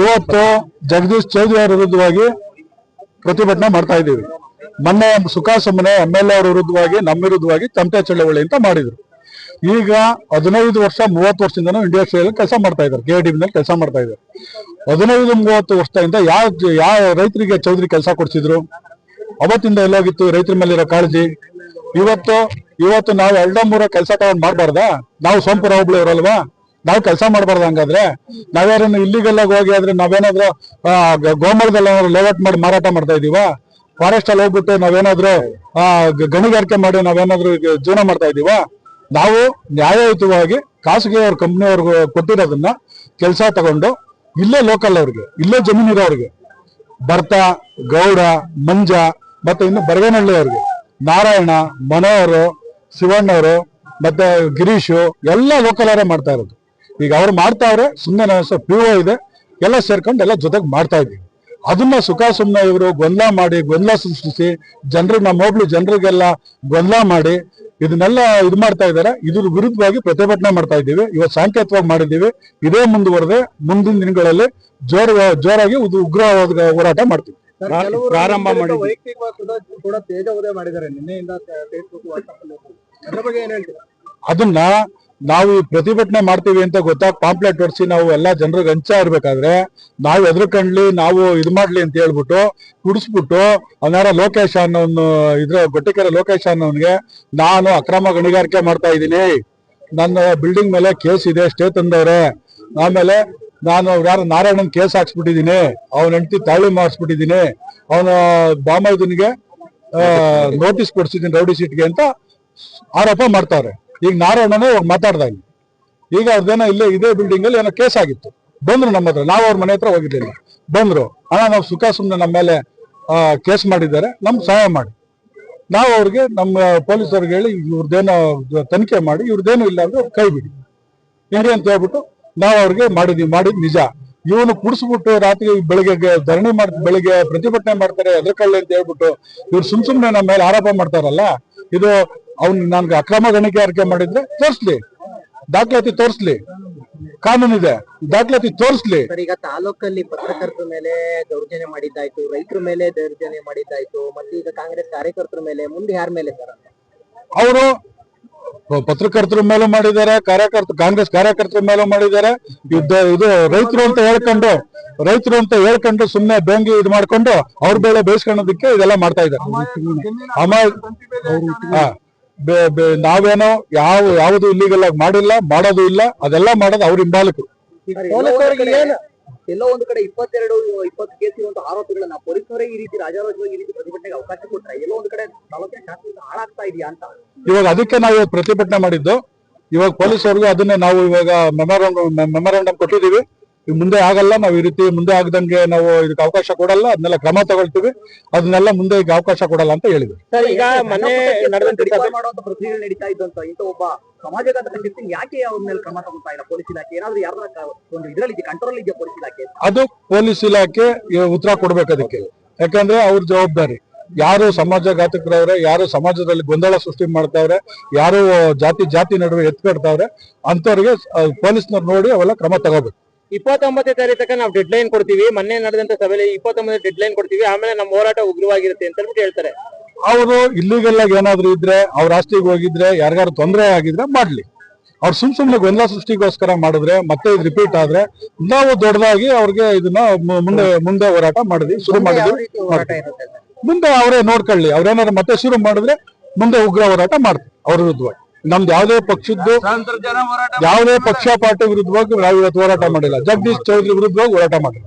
ಇವತ್ತು ಜಗದೀಶ್ ಚೌಧರಿ ಅವರ ವಿರುದ್ಧವಾಗಿ ಪ್ರತಿಭಟನೆ ಮಾಡ್ತಾ ಇದ್ದೀವಿ. ಮೊನ್ನೆ ಸುಮ್ಮನೆ ಎಂ ಎಲ್ ಅವರ ವಿರುದ್ಧವಾಗಿ, ನಮ್ಮ ವಿರುದ್ಧವಾಗಿ ತಮಟೆ ಚಳವಳಿ ಅಂತ ಮಾಡಿದ್ರು. ಈಗ ಹದಿನೈದು ವರ್ಷ, ಮೂವತ್ತು ವರ್ಷದಿಂದನೂ ಇಂಡಸ್ಟ್ರಿಯಲ್ಲಿ ಕೆಲಸ ಮಾಡ್ತಾ ಇದ್ದಾರೆ. ಕೆ ಡಿ ಕೆಲಸ ಮಾಡ್ತಾ ಇದ್ದಾರೆ. ಹದಿನೈದು, ಮೂವತ್ತು ವರ್ಷದಿಂದ ಯಾವ ಯಾವ ರೈತರಿಗೆ ಚೌಧರಿ ಕೆಲಸ ಕೊಡ್ಸಿದ್ರು? ಅವತ್ತಿಂದ ಎಲ್ಲೋಗಿತ್ತು, ರೈತರ ಮೇಲಿರೋ ಕಾಳಜಿ. ಇವತ್ತು ಇವತ್ತು ನಾವು ಎರಡ ಮೂರ ಕೆಲಸ ತಗೊಂಡು ಮಾಡಬಾರ್ದಾ? ನಾವು ಸೋಂಪುರ ಹೋಬ್ಳಿ ಇರಲ್ವಾ ನಾವು ಕೆಲಸ ಮಾಡಬಾರ್ದು ಹಂಗಾದ್ರೆ. ನಾವ್ಯಾರನ್ನು ಇಲ್ಲಿಗೆಲ್ಲ ಹೋಗಿ ಆದ್ರೆ ನಾವೇನಾದ್ರೂ ಆ, ಗ- ಗೋಮಾಳದಲ್ಲಿ ಏನಾದ್ರು ಲೇಔಟ್ ಮಾಡಿ ಮಾರಾಟ ಮಾಡ್ತಾ ಇದೀವ? ಫಾರೆಸ್ಟ್ ಅಲ್ಲಿ ಹೋಗ್ಬಿಟ್ಟು ನಾವೇನಾದ್ರೂ ಗಣಿಗಾರಿಕೆ ಮಾಡಿ ನಾವೇನಾದ್ರೂ ಜೀವನ ಮಾಡ್ತಾ ಇದೀವ? ನಾವು ನ್ಯಾಯಯುತವಾಗಿ ಖಾಸಗಿ ಅವ್ರ ಕಂಪ್ನಿಯವ್ರಿಗೆ ಕೊಟ್ಟಿರೋದನ್ನ ಕೆಲಸ ತಗೊಂಡು ಇಲ್ಲೇ ಲೋಕಲ್ ಅವ್ರಿಗೆ ಇಲ್ಲೇ ಜಮೀನು ಇರೋರಿಗೆ ಭರ್ತ ಗೌಡ ಮಂಜ ಮತ್ತೆ ಇನ್ನು ಬರಗನಹಳ್ಳಿ ಅವ್ರಿಗೆ ನಾರಾಯಣ ಮನೋಹರು ಶಿವಣ್ಣವರು ಮತ್ತೆ ಗಿರೀಶು ಎಲ್ಲ ಲೋಕಲ್ ಅವರೇ ಮಾಡ್ತಾ ಇರೋದು. ಈಗ ಅವ್ರು ಮಾಡ್ತಾವ್ರೆ ಸುಮ್ಮನೆ ಪಿ ಒ ಇದೆ ಎಲ್ಲ ಸೇರ್ಕೊಂಡು ಎಲ್ಲ ಜೊತೆಗೆ ಮಾಡ್ತಾ ಇದ್ದೀವಿ. ಅದನ್ನ ಸುಖ ಸುಮ್ಮನೆ ಇವರು ಗೊಂದಲ ಮಾಡಿ ಗೊಂದಲ ಸೃಷ್ಟಿಸಿ ಜನರು ನಮ್ಮ ಹೋಗ್ಲು ಜನರಿಗೆಲ್ಲ ಗೊಂದಲ ಮಾಡಿ ಇದನ್ನೆಲ್ಲ ಇದು ಮಾಡ್ತಾ ಇದ್ದಾರೆ ಇದ್ರ ವಿರುದ್ಧವಾಗಿ ಪ್ರತಿಭಟನೆ ಮಾಡ್ತಾ ಇದ್ದೀವಿ. ಇವತ್ತು ಸಾಂಕೇತಿಕವಾಗಿ ಮಾಡಿದ್ದೀವಿ. ಇದೇ ಮುಂದುವರೆದೆ ಮುಂದಿನ ದಿನಗಳಲ್ಲಿ ಜೋರ ಜೋರಾಗಿ ಇದು ಉಗ್ರವಾದ ಹೋರಾಟ ಮಾಡ್ತೀವಿ. ಪ್ರಾರಂಭ ಮಾಡಿ ವೈಯಕ್ತಿಕವಾಗಿ ಕೂಡ ಕೂಡ ಮಾಡಿದ್ದಾರೆ. ನಿನ್ನೆಯಿಂದ ಫೇಸ್ಬುಕ್ ವಾಟ್ಸ್ಆಪ್ ಅಲ್ಲಿ. ಅದ್ರ ಬಗ್ಗೆ ಏನ್ ಅದನ್ನ ನಾವು ಈ ಪ್ರತಿಭಟನೆ ಮಾಡ್ತೀವಿ ಅಂತ ಗೊತ್ತಾಗ ಪಾಂಪ್ಲೆಟ್ ಹೊಡೆಸಿ ನಾವು ಎಲ್ಲಾ ಜನರಿಗೆ ಹಂಚ ಇರ್ಬೇಕಾದ್ರೆ ನಾವು ಎದ್ರಕಂಡ್ಲಿ ನಾವು ಇದು ಮಾಡ್ಲಿ ಅಂತ ಹೇಳ್ಬಿಟ್ಟು ಕುಡಿಸ್ಬಿಟ್ಟು ಅವನಾರ ಲೋಕೇಶ್ ಅನ್ನೋನು ಇದ್ರ ಗೊಟ್ಟಿಕೆರೆ ಲೋಕೇಶ್ ಅನ್ನೋನ್ಗೆ ನಾನು ಅಕ್ರಮ ಗಣಿಗಾರಿಕೆ ಮಾಡ್ತಾ ಇದ್ದೀನಿ. ನನ್ನ ಬಿಲ್ಡಿಂಗ್ ಮೇಲೆ ಕೇಸ್ ಇದೆ ಸ್ಟೇ ತಂದವ್ರೆ ಆಮೇಲೆ ನಾನು ಯಾರು ನಾರಾಯಣನ್ ಕೇಸ್ ಹಾಕ್ಸ್ಬಿಟ್ಟಿದೀನಿ ಅವನ ಹೆಂಡತಿ ತಾಳಿ ಮಾಡಿಸ್ಬಿಟ್ಟಿದೀನಿ ಅವನ ಬಾಮೈದನಿಗೆ ನೋಟಿಸ್ ಕೊಡ್ಸಿದ್ದೀನಿ ರೌಡಿ ಸೀಟ್ಗೆ ಅಂತ ಆರೋಪ ಮಾಡ್ತಾವ್ರೆ. ಈಗ ನಾರಾಯಣನೇ ಅವ್ರು ಮಾತಾಡ್ದ ಈಗ ಅವ್ರದ್ದೇನೋ ಇಲ್ಲೇ ಇದೇ ಬಿಲ್ಡಿಂಗ್ ಅಲ್ಲಿ ಏನೋ ಕೇಸ್ ಆಗಿತ್ತು. ಬಂದ್ರು ನಮ್ಮ ಹತ್ರ. ನಾವು ಅವ್ರ ಮನೆ ಹತ್ರ ಹೋಗಿದ್ದಿಲ್ಲ ಬಂದ್ರು. ಅಣ್ಣ, ನಾವು ಸುಖ ಸುಮ್ಮನೆ ನಮ್ಮ ಮೇಲೆ ಕೇಸ್ ಮಾಡಿದ್ದಾರೆ. ನಮ್ಗೆ ಸಹಾಯ ಮಾಡಿ. ನಾವು ಅವ್ರಿಗೆ ನಮ್ಮ ಪೊಲೀಸರಿಗೆ ಹೇಳಿ ಇವ್ರದ್ದೇನೋ ತನಿಖೆ ಮಾಡಿ ಇವ್ರದ್ದೇನು ಇಲ್ಲ ಅಂದ್ರೆ ಕೈ ಬಿಡಿ. ಹಿಂಗೆ ಅಂತ ಹೇಳ್ಬಿಟ್ಟು ನಾವು ಅವ್ರಿಗೆ ಮಾಡಿದ್ವಿ. ಮಾಡಿದ್ ನಿಜ. ಇವನು ಕುಡಿಸ್ಬಿಟ್ಟು ರಾತ್ರಿ ಬೆಳಿಗ್ಗೆ ಧರಣಿ ಮಾಡ್, ಬೆಳಿಗ್ಗೆ ಪ್ರತಿಭಟನೆ ಮಾಡ್ತಾರೆ ಎದ್ರಕಳ್ಳಿ ಅಂತ ಹೇಳ್ಬಿಟ್ಟು ಇವ್ರು ಸುಮ್ ಸುಮ್ನೆ ನಮ್ಮ ಮೇಲೆ ಆರೋಪ ಮಾಡ್ತಾರಲ್ಲ, ಇದು ಅವ್ನ್ ನನ್ಗೆ ಅಕ್ರಮ ಗಣಿಗಾರಿಕೆ ಮಾಡಿದ್ರೆ ತೋರಿಸ್ಲಿ. ದಾಖಲಾತಿ ತೋರಿಸ್ಲಿ. ಕಾನೂನಿದೆ ದಾಖಲಾತಿ ತೋರಿಸ್ಲಿ. ಸರ್ ಈಗ ತಾಲೂಕಲ್ಲಿ ಪತ್ರಕರ್ತರ ಮೇಲೆ ದೌರ್ಜನ್ಯ ಮಾಡಿದ್ದಾಯ್ತು ರೈತರ ಮೇಲೆ ದೌರ್ಜನ್ಯ ಮಾಡಿದ್ದಾಯ್ತು ಮತ್ತೆ ಈಗ ಕಾಂಗ್ರೆಸ್ ಕಾರ್ಯಕರ್ತರ ಮೇಲೆ ಮುಂದೆ ಯಾರ ಮೇಲೆ ಸರ್ ಅಂತ? ಅವರು ಪತ್ರಕರ್ತರ ಮೇಲೂ ಮಾಡಿದ್ದಾರೆ ಕಾರ್ಯಕರ್ತ ಕಾಂಗ್ರೆಸ್ ಕಾರ್ಯಕರ್ತರ ಮೇಲೂ ಮಾಡಿದ್ದಾರೆ. ಯುದ್ಧ ಇದು ರೈತರು ಅಂತ ಹೇಳ್ಕೊಂಡು ರೈತರು ಅಂತ ಹೇಳ್ಕೊಂಡು ಸುಮ್ಮನೆ ಬೆಂಗಿ ಇದು ಮಾಡ್ಕೊಂಡು ಅವ್ರ ಬೆಳೆ ಬೇಯಿಸ್ಕೊಳ್ಳೋದಕ್ಕೆ ಇದೆಲ್ಲ ಮಾಡ್ತಾ ಇದ್ದಾರೆ. ಅಮ ನಾವೇನೋ ಯಾವ ಯಾವುದು ಇಲ್ಲಿಗೆಲ್ಲ ಮಾಡಿಲ್ಲ ಮಾಡೋದು ಇಲ್ಲ ಅದೆಲ್ಲ ಮಾಡೋದು ಅವ್ರ ಹಿಂಬಾಲಕರು ಎಲ್ಲೋ ಒಂದು ಕಡೆ ಇಪ್ಪತ್ತೆರಡು ಇಪ್ಪತ್ತು ಕೇಸ್ ಒಂದು ಆರೋಪಿಗಳನ್ನ ಪೊಲೀಸರೇ ಈ ರೀತಿ ರಾಜಾರೋಜವಾಗಿ ಈ ರೀತಿ ಪ್ರತಿಭಟನೆಗೆ ಅವಕಾಶ ಕೊಟ್ಟರೆ ಎಲ್ಲೋ ಒಂದು ಕಡೆ ತಾಲೂಕಿನ ಹಾಳಾಗ್ತಾ ಇದೆಯಾ ಅಂತ? ಇವಾಗ ಅದಕ್ಕೆ ನಾವು ಪ್ರತಿಭಟನೆ ಮಾಡಿದ್ದು. ಇವಾಗ ಪೊಲೀಸರಿಗೂ ಅದನ್ನೇ ನಾವು ಇವಾಗ ಮೆಮೊರಾಂಡಮ್ ಮೆಮೊರಾಂಡಮ್ ಕೊಟ್ಟಿದೀವಿ ಈಗ ಮುಂದೆ ಆಗಲ್ಲ ನಾವು ಈ ರೀತಿ ಮುಂದೆ ಆಗದಂಗೆ ನಾವು ಇದಕ್ಕೆ ಅವಕಾಶ ಕೊಡಲ್ಲ ಅದನ್ನೆಲ್ಲ ಕ್ರಮ ತಗೊಳ್ತೀವಿ. ಅದನ್ನೆಲ್ಲ ಮುಂದೆ ಈಗ ಅವಕಾಶ ಕೊಡಲ್ಲ ಅಂತ ಹೇಳಿದ್ರು. ಸರ್ ಈಗ ಮನೆ ನಡೆದಂತ ಸಭೆ ಮಾಡುವಂತ ಪ್ರಕ್ರಿಯೆ ನಡೀತಾ ಇದ್ದಂತ ಇಂತ ಒಬ್ಬ ಸಮಾಜಘಾತ ವ್ಯಕ್ತಿ ಯಾಕೆ ಅವ್ರ ಮೇಲೆ ಕ್ರಮ ತಗೊಳ್ತಾ ಇಲ್ಲ? ಪೊಲೀಸ್ ಇಲಾಖೆ ಏನಾದ್ರು ಯಾರನ್ನ ಒಂದು ಇದರಲ್ಲಿ ಕಂಟ್ರೋಲ್ ಇದೆಯಾ ಪೊಲೀಸ್ ಇಲಾಖೆ? ಅದು ಪೊಲೀಸ್ ಇಲಾಖೆ ಉತ್ತರ ಕೊಡ್ಬೇಕು ಅದಕ್ಕೆ. ಯಾಕಂದ್ರೆ ಅವ್ರ ಜವಾಬ್ದಾರಿ. ಯಾರು ಸಮಾಜಘಾತಕರವ್ರೆ ಯಾರು ಸಮಾಜದಲ್ಲಿ ಗೊಂದಲ ಸೃಷ್ಟಿ ಮಾಡ್ತಾವ್ರೆ ಯಾರು ಜಾತಿ ಜಾತಿ ನಡುವೆ ಎತ್ಕೊಡ್ತಾವ್ರೆ ಅಂತವ್ರಿಗೆ ಪೊಲೀಸ್ನವ್ರು ನೋಡಿ ಅವೆಲ್ಲ ಕ್ರಮ ತಗೋಬೇಕು. ಇಪ್ಪತ್ತೊಂಬತ್ತನೇ ತಾರೀಕು ತನಕ ನಾವು ಡೆಡ್ ಲೈನ್ ಕೊಡ್ತೀವಿ. ಮೊನ್ನೆ ನಡೆದಂತ ಸಭೆಯಲ್ಲಿ ಇಪ್ಪತ್ತೊಂಬತ್ತು ಡೆಡ್ ಲೈನ್ ಕೊಡ್ತೀವಿ. ಆಮೇಲೆ ನಮ್ಮ ಹೋರಾಟ ಉಗ್ರವಾಗಿರುತ್ತೆ ಅಂತ ಹೇಳ್ಬಿಟ್ಟು ಹೇಳ್ತಾರೆ. ಅವರು ಇಲ್ಲಿಗೆಲ್ಲ ಏನಾದ್ರು ಇದ್ರೆ ಅವ್ರ ಆಸ್ತಿಗೆ ಹೋಗಿದ್ರೆ ಯಾರಿಗಾರು ತೊಂದರೆ ಆಗಿದ್ರೆ ಮಾಡ್ಲಿ. ಅವ್ರ ಸುಮ್ ಸುಮ್ನೆ ಗೊಂದಲ ಸೃಷ್ಟಿಗೋಸ್ಕರ ಮಾಡಿದ್ರೆ ಮತ್ತೆ ಇದು ರಿಪೀಟ್ ಆದ್ರೆ ನಾವು ದೊಡ್ಡದಾಗಿ ಅವ್ರಿಗೆ ಇದನ್ನ ಮುಂದೆ ಮುಂದೆ ಹೋರಾಟ ಮಾಡಿದ್ವಿ ಶುರು ಮಾಡಿದ್ವಿ? ಮುಂದೆ ಅವರೇ ನೋಡ್ಕೊಳ್ಳಿ. ಅವ್ರೇನಾದ್ರು ಮತ್ತೆ ಶುರು ಮಾಡಿದ್ರೆ ಮುಂದೆ ಉಗ್ರ ಹೋರಾಟ ಮಾಡ್ತೀವಿ ಅವ್ರ ವಿರುದ್ಧವಾಗಿ. ನಮ್ದು ಯಾವುದೇ ಪಕ್ಷದ್ದು ಯಾವುದೇ ಪಕ್ಷ ಪಾರ್ಟಿ ವಿರುದ್ಧವಾಗಿ ನಾವು ಇವತ್ತು ಹೋರಾಟ ಮಾಡಿಲ್ಲ. ಜಗದೀಶ್ ಚೌಧರಿ ವಿರುದ್ಧವಾಗಿ ಹೋರಾಟ ಮಾಡಿಲ್ಲ.